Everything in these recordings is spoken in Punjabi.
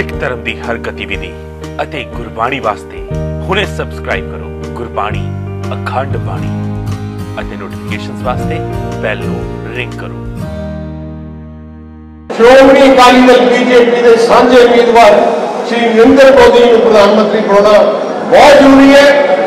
ਸਿੱਖ ਧਰਮ ਦੀ ਹਰ ਗਤੀਵਿਧੀ ਅਤੇ ਗੁਰਬਾਣੀ ਵਾਸਤੇ ਹੁਣੇ ਸਬਸਕ੍ਰਾਈਬ ਕਰੋ ਗੁਰਬਾਣੀ ਅਖੰਡ ਬਾਣੀ ਅਤੇ ਨੋਟੀਫਿਕੇਸ਼ਨਸ ਵਾਸਤੇ ਬੈਲ ਨੂੰ ਰਿੰਗ ਕਰੋ। ਸ਼੍ਰੋਮਣੀ ਅਕਾਲੀ ਦਲ ਬੀਜੇਪੀ ਦੇ ਸਾਂਝੇ ਉਮੀਦਵਾਰ ਸ਼੍ਰੀ ਨਰਿੰਦਰ ਮੋਦੀ ਨੂੰ ਪ੍ਰਧਾਨ ਮੰਤਰੀ ਬਣਾਉਣਾ ਬਹੁਤ ਜ਼ਰੂਰੀ ਹੈ।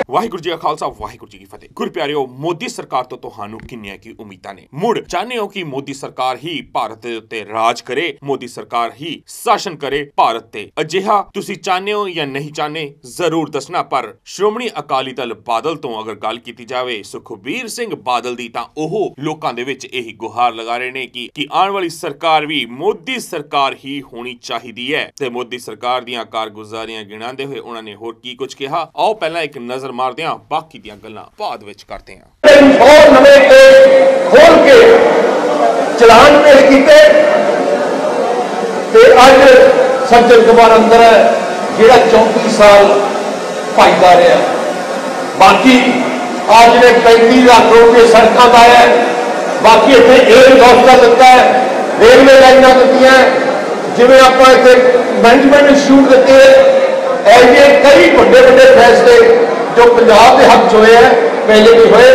ਵਾਹਿਗੁਰੂ ਜੀ ਕਾ ਖਾਲਸਾ, ਵਾਹਿਗੁਰੂ ਜੀ ਕੀ ਫਤਿਹ। ਗੁਰ ਪਿਆਰਿਓ, ਮੋਦੀ ਸਰਕਾਰ ਤੋਂ ਤੁਹਾਨੂੰ ਕਿੰਨੀਆਂ ਕੀ ਉਮੀਦਾਂ ਨੇ। ਮੁੜ ਚਾਹੁੰਦੇ ਹੋ ਕਿ ਮੋਦੀ ਸਰਕਾਰ ਹੀ ਭਾਰਤ ਦੇ ਉੱਤੇ ਰਾਜ ਕਰੇ, ਮੋਦੀ ਸਰਕਾਰ ਹੀ ਸ਼ਾਸਨ ਕਰੇ ਭਾਰਤ ਤੇ। ਅਜਿਹਾ ਤੁਸੀਂ ਚਾਹੁੰਦੇ ਹੋ ਜਾਂ ਨਹੀਂ ਚਾਹੁੰਦੇ, ਜ਼ਰੂਰ ਦੱਸਣਾ। ਪਰ ਸ਼੍ਰੋਮਣੀ ਅਕਾਲੀ ਦਲ ਬਾਦਲ ਤੋਂ ਅਗਰ ਗੱਲ ਕੀਤੀ ਜਾਵੇ, ਸੁਖਬੀਰ ਸਿੰਘ ਬਾਦਲ ਦੀ ਤਾਂ ਉਹ ਲੋਕਾਂ ਦੇ ਵਿੱਚ ਇਹੀ ਗੁਹਾਰ ਲਗਾ ਰਹੇ ਨੇ ਕਿ ਕਿ ਆਉਣ ਵਾਲੀ ਸਰਕਾਰ ਵੀ ਮੋਦੀ ਸਰਕਾਰ ਹੀ ਹੋਣੀ ਚਾਹੀਦੀ ਹੈ। ਤੇ ਮੋਦੀ ਸਰਕਾਰ ਦੀਆਂ ਕਾਰਗੁਜ਼ਾਰੀਆਂ ਗਿਣਾਉਂਦੇ ਹੋਏ ਉਹਨਾਂ ਨੇ ਹੋਰ ਕੀ ਕੁਝ ਕਿਹਾ? ਆਓ ਪਹਿਲਾਂ ਇੱਕ ਨਜ਼ਰ ਮਾਰਦੇ ਬਾਕੀ ਦੀਆਂ ਗੱਲਾਂ ਬਾਅਦ ਵਿੱਚ ਕਰਦੇ ਹਾਂ। ਬਹੁਤ ਨਵੇਂ ਕੇਸ ਖੋਲ ਕੇ ਚਲਾਨ ਪੇਸ਼ ਕੀਤੇ। ਤੇ ਅੱਜ ਸੱਜਣ ਕੁਮਾਰ ਅੰਦਰ ਹੈ, ਜਿਹੜਾ 34 ਸਾਲ ਭਾਈਦਾ ਰਿਹਾ। ਬਾਕੀ ਆ ਜਿਹੜੇ 35 ਲੱਖ ਰੁਪਏ ਸੜਕਾਂ ਦਾ ਹੈ, ਬਾਕੀ ਇੱਥੇ ਏਅਰ ਹੌਸਟਲ ਦਿੱਤਾ ਹੈ, ਰੇਲਵੇ ਲਾਈਨਾਂ ਦਿੱਤੀਆਂ ਜਿਵੇਂ ਆਪਾਂ ਇੱਥੇ ਮੈਨੇਜਮੈਂਟ ਇੰਸਟੀਚਿਊਟ ਦਿੱਤੇ ਹੈ, ਇਹ ਜਿਹੇ ਕਈ ਵੱਡੇ ਵੱਡੇ ਫੈਸਲੇ ਜੋ ਪੰਜਾਬ ਦੇ ਹੱਕ 'ਚ ਹੋਏ ਹੈ, ਪਹਿਲੇ ਵੀ ਹੋਏ,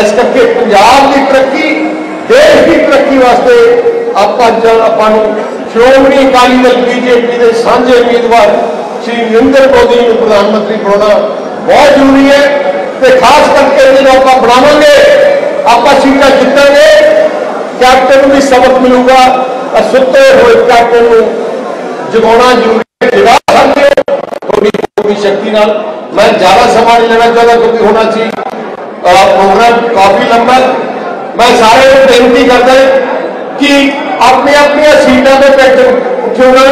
ਇਸ ਕਰਕੇ ਪੰਜਾਬ ਦੀ ਤਰੱਕੀ, ਦੇਸ਼ ਦੀ ਤਰੱਕੀ ਵਾਸਤੇ ਆਪਾਂ ਜਦ ਆਪਾਂ ਨੂੰ ਸ਼੍ਰੋਮਣੀ ਅਕਾਲੀ ਦਲ ਬੀਜੇਪੀ ਦੇ ਸਾਂਝੇ ਉਮੀਦਵਾਰ ਸ਼੍ਰੀ ਨਰਿੰਦਰ ਮੋਦੀ ਨੂੰ ਪ੍ਰਧਾਨ ਮੰਤਰੀ ਬਣਾਉਣਾ ਬਹੁਤ ਜ਼ਰੂਰੀ ਹੈ ਤੇ ਖਾਸ ਕਰਕੇ ਜਦੋਂ ਆਪਾਂ ਬਣਾਵਾਂਗੇ, ਆਪਾਂ ਸੀਟਾਂ ਜਿੱਤਾਂਗੇ, ਕੈਪਟਨ ਨੂੰ ਵੀ ਸਬਕ ਮਿਲੂਗਾ, ਤਾਂ ਸੁੱਤੇ ਹੋਏ ਕੈਪਟਨ ਨੂੰ ਜਗਾਉਣਾ ਜ਼ਰੂਰੀ ਹੈ, ਜਗਾ ਸਕਦੇ ਹੋ। ਥੋੜੀ ਸ਼ਕਤੀ ਨਾਲ ਮੈਂ ਜ਼ਿਆਦਾ ਸਮਾਂ ਨਹੀਂ ਲੈਣਾ ਚਾਹੁੰਦਾ ਕਿਉਂਕਿ ਹੋਣਾ ਸੀ ਅਹ ਪ੍ਰੋਗਰਾਮ ਕਾਫੀ ਲੰਬਾ ਹੈ। ਮੈਂ ਸਾਰਿਆਂ ਨੂੰ ਬੇਨਤੀ ਕਰਦਾ ਕਿ ਆਪਣੀ ਆਪਣੀਆਂ ਸੀਟਾਂ ਤੇ ਬੈਠ ਉੱਠੋ ਨਾ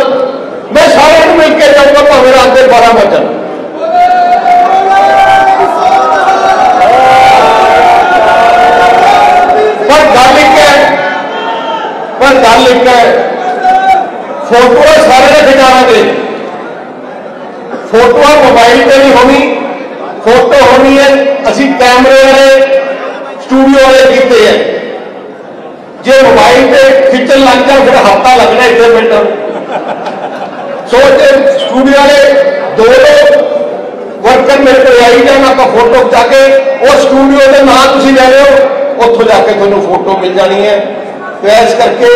ਮੈਂ ਸਾਰਿਆਂ ਨੂੰ ਮਿਲ ਕੇ ਜਾਊਂਗਾ ਭਾਵੇਂ ਰਾਤ ਦੇ 12 ਵਜੇ ਪਰ ਗੱਲ ਇੱਕ ਹੈ ਪਰ ਗੱਲ ਇੱਕ ਹੈ ਫੋਟੋਆਂ ਮੋਬਾਈਲ ਤੇ ਨਹੀਂ ਹੋਣੀ, ਫੋਟੋ ਹੋਣੀ ਹੈ, ਅਸੀਂ ਕੈਮਰੇ ਵਾਲੇ, ਸਟੂਡੀਓ ਵਾਲੇ ਕੀਤੇ ਹੈ। ਜੇ ਮੋਬਾਈਲ ਤੇ ਖਿੱਚਣ ਲੱਗ ਜਾ ਫਿਰ ਹਫਤਾ ਲੱਗਣਾ ਇੱਥੇ ਮਿੰਟ ਸੋ ਸਟੂਡੀਓ ਵਾਲੇ, ਦੋ ਲੋਕ ਵਰਕਰ ਮੇਰੇ ਕੋਲ ਆਈ ਜਾਣ, ਆਪਾਂ ਫੋਟੋ ਖਿਚਾ ਕੇ, ਉਹ ਸਟੂਡੀਓ ਦੇ ਨਾਂ ਤੁਸੀਂ ਲੈ ਲਿਓ, ਉੱਥੋਂ ਜਾ ਕੇ ਤੁਹਾਨੂੰ ਫੋਟੋ ਮਿਲ ਜਾਣੀ ਹੈ। ਤੇ ਇਸ ਕਰਕੇ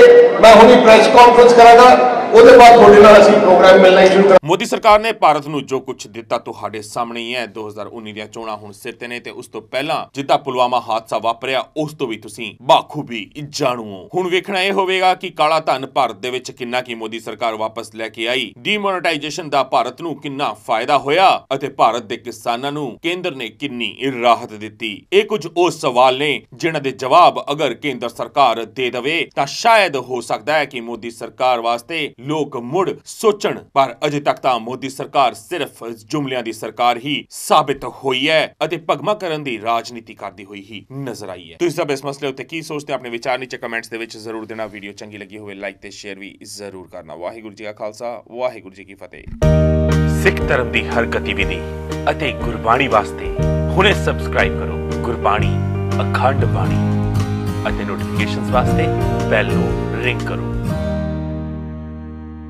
ਮੈਂ ਹੁਣੀ ਪ੍ਰੈਸ ਕਾਨਫਰੰਸ ਕਰਾਂਗਾ। ਉਹਦੇ ਬਾਅਦ ਤੁਹਾਡੇ ਨਾਲ ਅਸੀਂ ਪ੍ਰੋਗਰਾਮ ਮਿਲਣਾ ਸ਼ੁਰੂ ਕਰਾਂਗੇ। ਮੋਦੀ ਸਰਕਾਰ ਨੇ ਭਾਰਤ ਨੂੰ ਜੋ ਕੁਝ ਦਿੱਤਾ ਤੁਹਾਡੇ ਸਾਹਮਣੇ ਹੀ ਹੈ। 2019 ਦੀਆਂ ਚੋਣਾਂ ਹੁਣ ਸਿਰ ਤੇ ਨੇ ਤੇ ਉਸ ਤੋਂ ਪਹਿਲਾਂ ਜਿੱਦਾਂ ਪੁਲਵਾਮਾ ਹਾਦਸਾ ਵਾਪਰਿਆ, ਉਸ ਤੋਂ ਵੀ ਤੁਸੀਂ ਬਾਖੂਬੀ ਜਾਣੂ ਹੋ ਹੁਣ ਵੇਖਣਾ ਇਹ ਹੋਵੇਗਾ ਕਿ ਕਾਲਾ ਧਨ ਭਾਰਤ ਦੇ ਵਿੱਚ ਕਿੰਨਾ ਕੀ ਮੋਦੀ ਸਰਕਾਰ ਵਾਪਸ ਲੈ ਕੇ ਆਈ। ਡੀਮੋਨੇਟਾਈਜੇਸ਼ਨ ਦਾ ਭਾਰਤ ਨੂੰ ਕਿੰਨਾ ਫਾਇਦਾ ਹੋਇਆ ਅਤੇ ਭਾਰਤ ਦੇ ਕਿਸਾਨਾਂ ਨੂੰ ਕੇਂਦਰ ਨੇ ਕਿੰਨੀ ਰਾਹਤ ਦਿੱਤੀ? ਇਹ ਕੁਝ ਉਹ ਸਵਾਲ ਨੇ ਜਿਨ੍ਹਾਂ ਦੇ ਜਵਾਬ ਅਗਰ ਕੇਂਦਰ ਸਰਕਾਰ ਦੇ ਦੇਵੇ ਤਾਂ ਸ਼ਾਇਦ ਹੋ ਸਕਦਾ ਹੈ ਕਿ ਮੋਦੀ ਸਰਕਾਰ ਵਾਸਤੇ ਲੋਕ ਮੁੜ ਸੋਚਣ। ਪਰ ਅਜੇ ਤੱਕ ਤਾਂ ਮੋਦੀ ਸਰਕਾਰ ਸਿਰਫ ਜੁਮਲਿਆਂ ਦੀ ਸਰਕਾਰ ਹੀ ਸਾਬਿਤ ਹੋਈ ਹੈ ਅਤੇ ਭਗਮਾ ਕਰਨ ਦੀ ਰਾਜਨੀਤੀ ਕਰਦੀ ਹੋਈ ਹੀ ਨਜ਼ਰ ਆਈ ਹੈ। ਤੁਸੀਂ ਸਭ ਇਸ ਮਸਲੇ ਉੱਤੇ ਕੀ ਸੋਚਦੇ ਆਪਣੇ ਵਿਚਾਰ ਨੀਚੇ ਕਮੈਂਟਸ ਦੇ ਵਿੱਚ ਜ਼ਰੂਰ ਦੇਣਾ। ਵੀਡੀਓ ਚੰਗੀ ਲੱਗੀ ਹੋਵੇ, ਲਾਈਕ ਤੇ ਸ਼ੇਅਰ ਵੀ ਜ਼ਰੂਰ ਕਰਨਾ। ਵਾਹਿਗੁਰੂ ਜੀ ਕਾ ਖਾਲਸਾ, ਵਾਹਿਗੁਰੂ ਜੀ ਕੀ ਫਤਿਹ। ਸਿੱਖ ਧਰਮ ਦੀ ਹਰ ਗਤੀਵਿਧੀ ਅਤੇ ਗੁਰਬਾਣੀ ਵਾਸਤੇ ਹੁਣੇ ਸਬਸਕ੍ਰਾਈਬ ਕਰੋ। ਗੁਰਬਾਣੀ, ਅਖੰਡ ਬਾਣੀ ਅਤੇ ਨੋਟੀਫਿਕੇਸ਼ਨਸ ਵਾਸਤੇ ਬੈਲ ਨੂੰ ਰਿੰਗ ਕਰੋ।